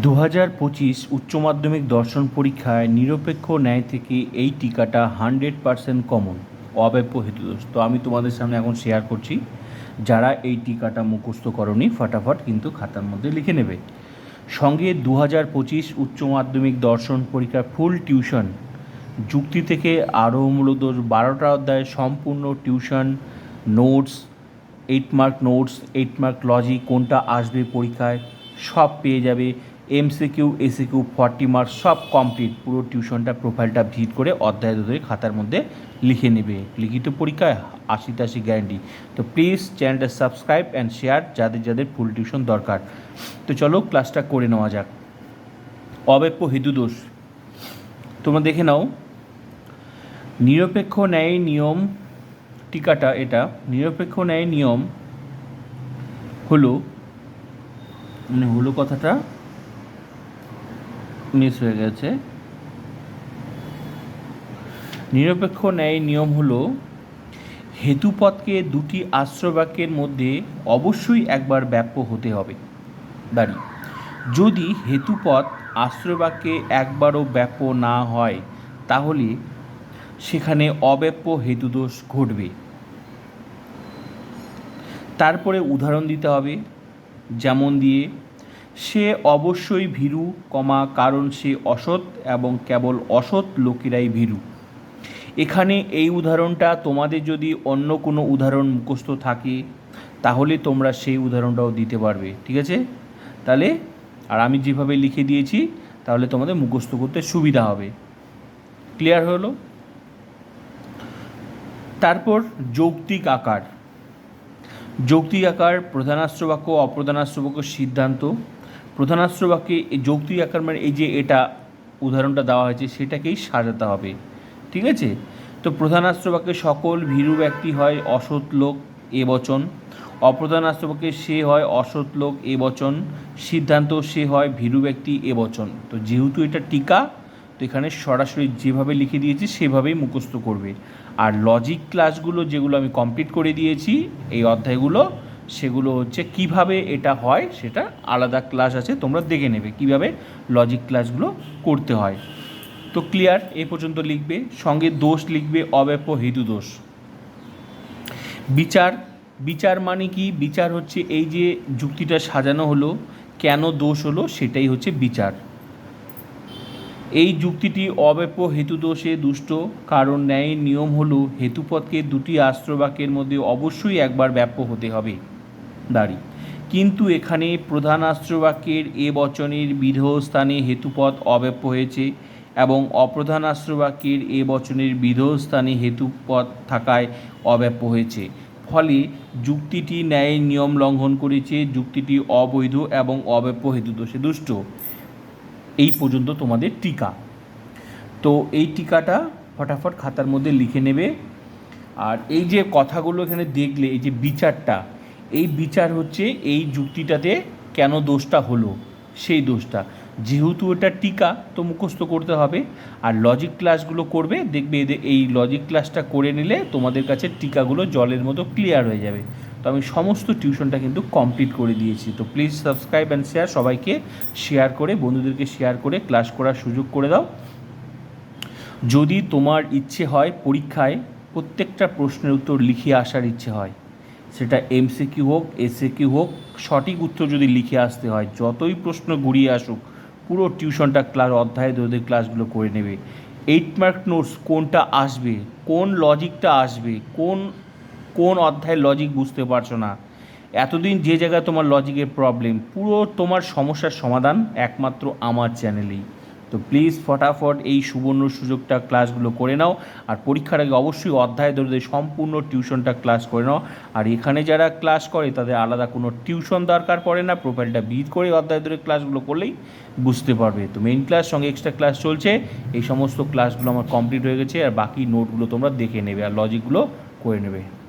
দু হাজার পঁচিশ উচ্চ মাধ্যমিক দর্শন পরীক্ষায় নিরপেক্ষ ন্যায় থেকে এই টিকাটা হান্ড্রেড পারসেন্ট কমন অব্যাপ্য হেতুদোষ। তো আমি তোমাদের সামনে এখন শেয়ার করছি, যারা এই টিকাটা মুখস্থ করনি, ফটাফট কিন্তু খাতার মধ্যে লিখে নেবে। সঙ্গে দু হাজার পঁচিশ উচ্চ মাধ্যমিক দর্শন পরীক্ষার ফুল টিউশন যুক্তি থেকে আরও মূলত বারোটা অধ্যায় সম্পূর্ণ tuition notes eight mark notes eight mark logic কোনটা আসবে পরীক্ষায়, সব পেয়ে যাবে এমসিকিউ এসিকিউ ফর্টি মার্কস সব কমপ্লিট পুরো টিউশনটা প্রোফাইলটা ভিজিট করে অধ্যায় ধরে খাতার মধ্যে লিখে নেবে। লিখিত পরীক্ষায় আশি তাশি গ্যারান্টি তো প্লিজ চ্যানেলটা সাবস্ক্রাইব অ্যান্ড শেয়ার যাদের যাদের ফুল টিউশন দরকার। তো চলো ক্লাসটা করে নেওয়া যাক। অব্যাপ্য হেতুদোষ তোমরা দেখে নাও। নিরপেক্ষ ন্যায় নিয়ম টিকাটা এটা। নিরপেক্ষ ন্যায় নিয়ম হলো মানে হলো কথাটা মিস হয়ে গেছে। নিরপেক্ষ ন্যায় নিয়ম হলো, হেতুপথকে দুটি আশ্রবাক্যের মধ্যে অবশ্যই একবার ব্যাপ্য হতে হবে। দাঁড়ি, যদি হেতুপথ আশ্রবাক্যে একবারও ব্যাপ্য না হয়, তাহলে সেখানে অব্যাপ্য হেতুদোষ ঘটবে। তারপরে উদাহরণ দিতে হবে, যেমন দিয়ে সে অবশ্যই ভীরু, কমা, কারণ সে অসৎ এবং কেবল অসৎ লোকেরাই ভীরু। এখানে এই উদাহরণটা তোমাদের যদি অন্য কোনো উদাহরণ মুখস্থ থাকে, তাহলে তোমরা সেই উদাহরণটাও দিতে পারবে, ঠিক আছে? তাহলে, আর আমি যেভাবে লিখে দিয়েছি, তাহলে তোমাদের মুখস্থ করতে সুবিধা হবে। ক্লিয়ার হলো? তারপর যৌক্তিক আকার। যৌক্তিক আকার প্রধানাস্ত্র বাক্য অপ্রধানাস্ত্র বাক্য সিদ্ধান্ত। প্রধানাস্ত্র বাক্যে যৌক্তিক আকার মানে এই যে এটা উদাহরণটা দেওয়া হয়েছে, সেটাকেই সাজাতে হবে। ঠিক আছে? তো প্রধানাস্ত্র বাক্যে সকল ভীরু ব্যক্তি হয়, অসৎ লোক, এ বচন। অপ্রধানাস্ত্র বাক্যে সে হয়, অসৎ লোক, এ বচন। সিদ্ধান্ত সে হয়, ভীরু ব্যক্তি, এ বচন। তো যেহেতু এটা টিকা, তো এখানে সরাসরি যেভাবে লিখে দিয়েছি, সেভাবেই মুখস্থ করবে। আর লজিক ক্লাসগুলো যেগুলো আমি কমপ্লিট করে দিয়েছি, এই অধ্যায়গুলো সেগুলো হচ্ছে কীভাবে এটা হয় সেটা আলাদা ক্লাস আছে, তোমরা দেখে নেবে কীভাবে লজিক ক্লাসগুলো করতে হয়। তো ক্লিয়ার এ পর্যন্ত লিখবে, সঙ্গে দোষ লিখবে, অব্যাপ্য হেতু দোষ। বিচার বিচার মানে কি? বিচার হচ্ছে এই যে যুক্তিটা সাজানো হলো, কেন দোষ হলো সেটাই হচ্ছে বিচার। এই যুক্তিটি অব্যাপ্য হেতুদোষে দুষ্ট, কারণ ন্যায়ের নিয়ম হলো হেতুপথকে দুটি আশ্রবাক্যের মধ্যে অবশ্যই একবার ব্যাপ্য হতে হবে। দাঁড়ি। কিন্তু এখানে প্রধান আশ্রবাক্যের এ বচনের বিধ স্থানে হেতুপথ অব্যাপ্য হয়েছে এবং অপ্রধান আশ্রবাক্যের এ বচনের বিধ স্থানে হেতুপথ থাকায় অব্যাপ্য হয়েছে। ফলে যুক্তিটি ন্যায়ের নিয়ম লঙ্ঘন করেছে, যুক্তিটি অবৈধ এবং অব্যাপ্য হেতুদোষে দুষ্ট। এই পর্যন্ত তোমাদের টিকা। তো এই টিকাটা ফটাফট খাতার মধ্যে লিখে নেবে। আর এই যে কথাগুলো এখানে দেখলে, এই যে বিচারটা এই বিচার হচ্ছে এই যুক্তিটাতে কেন দোষটা হলো? সেই দোষটা। যেহেতু এটা টিকা, তো মুখস্থ করতে হবে। আর লজিক ক্লাসগুলো করবে, দেখবে এদের এই লজিক ক্লাসটা করে নিলে তোমাদের কাছে টিকাগুলো জলের মতো ক্লিয়ার হয়ে যাবে। তো আমি সমস্ত টিউশনটা কিন্তু কমপ্লিট করে দিয়েছি। তো প্লিজ সাবস্ক্রাইব অ্যান্ড শেয়ার সবাইকে শেয়ার করে, বন্ধুদেরকে শেয়ার করে ক্লাস করার সুযোগ করে দাও। যদি তোমার ইচ্ছে হয় পরীক্ষায়, প্রত্যেকটা প্রশ্নের উত্তর লিখে আসার ইচ্ছে হয় সেটা এমসিকিউ হোক এসএকিউ হোক, সঠিক উত্তর যদি লিখে আসতে হয়, যতই প্রশ্ন ঘুরিয়ে আসুক, পুরো টিউশনটা ক্লাস অধ্যায় ধরে ক্লাসগুলো করে নেবে। এইট মার্ক নোটস কোনটা আসবে, কোন লজিকটা আসবে, কোন কোন অধ্যায়ের লজিক বুঝতে পারছ না, এতদিন যে জায়গায় তোমার লজিকের প্রবলেম পুরো তোমার সমস্যার সমাধান একমাত্র আমার চ্যানেলেই তো প্লিজ ফটাফট এই সুবর্ণ সুযোগটা ক্লাসগুলো করে নাও। আর পরীক্ষার আগে অবশ্যই অধ্যায় ধরে সম্পূর্ণ টিউশনটা ক্লাস করে নাও। আর এখানে যারা ক্লাস করে, তাদের আলাদা কোনো টিউশন দরকার পড়ে না। প্রোফাইলটা বিট করে অধ্যায় ধরে ক্লাসগুলো করলেই বুঝতে পারবে। তো মেইন ক্লাস সঙ্গে এক্সট্রা ক্লাস চলছে। এই সমস্ত ক্লাসগুলো আমার কমপ্লিট হয়ে গেছে। আর বাকি নোটগুলো তোমরা দেখে নেবে। আর লজিকগুলো করে নেবে।